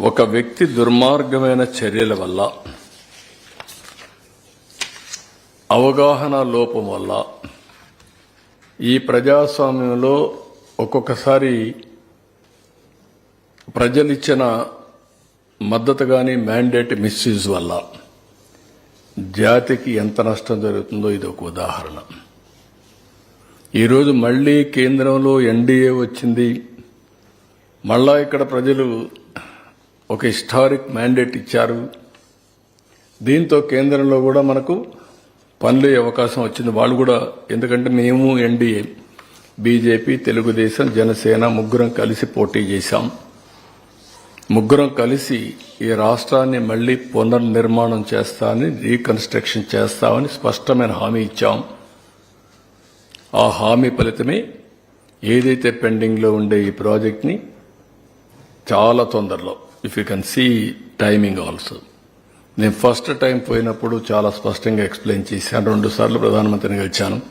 ఒక వ్యక్తి దుర్మార్గమైన చర్యల వల్ల అవగాహన లోపం వల్ల ఈ ప్రజాస్వామ్యంలో ఒక్కొక్కసారి ప్రజలిచ్చిన మద్దతు కానీ మ్యాండేట్ మిస్యూజ్ వల్ల జాతికి ఎంత నష్టం జరుగుతుందో ఇది ఒక ఉదాహరణ. ఈరోజు మళ్ళీ కేంద్రంలో ఎన్డీఏ వచ్చింది. మళ్ళా ఇక్కడ ప్రజలు ఒక హిస్టారిక్ మ్యాండేట్ ఇచ్చారు. దీంతో కేంద్రంలో కూడా మనకు పనులు అవకాశం వచ్చింది. వాళ్ళు కూడా ఎందుకంటే మేము ఎన్డీఏ బీజేపీ తెలుగుదేశం జనసేన ముగ్గురం కలిసి పోటీ చేశాం. ముగ్గురం కలిసి ఈ రాష్ట్రాన్ని మళ్ళీ పునర్నిర్మాణం చేస్తామని రీకన్స్ట్రక్షన్ చేస్తామని స్పష్టమైన హామీ ఇచ్చాం. ఆ హామీ ఫలితమే ఏదైతే పెండింగ్లో ఉండే ఈ ప్రాజెక్ట్ని చాలా తొందరలో if you can see timing also నేను ఫస్ట్ టైం పోయినప్పుడు చాలా స్పష్టంగా ఎక్స్ప్లెయిన్ చేశాను. రెండు సార్లు ప్రధానమంత్రిని గెలిచాను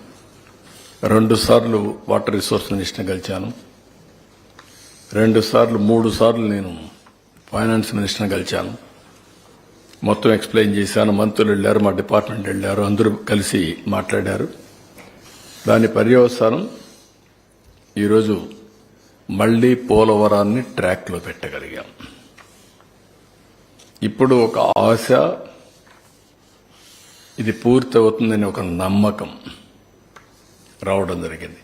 రెండు సార్లు వాటర్ రిసోర్స్ మినిస్టర్ని గెలిచాను రెండు సార్లు మూడు సార్లు నేను ఫైనాన్స్ మినిస్టర్ని గెలిచాను మొత్తం ఎక్స్ప్లెయిన్ చేశాను. మంత్రులు వెళ్ళారు మా డిపార్ట్మెంట్ వెళ్ళారు అందరూ కలిసి మాట్లాడారు. దాని పర్యవసానం ఈరోజు మళ్ళీ పోలవరాన్ని ట్రాక్లో పెట్టగలిగాం. ఇప్పుడు ఒక ఆశ ఇది పూర్తి అవుతుందని ఒక నమ్మకం రావడం జరిగింది.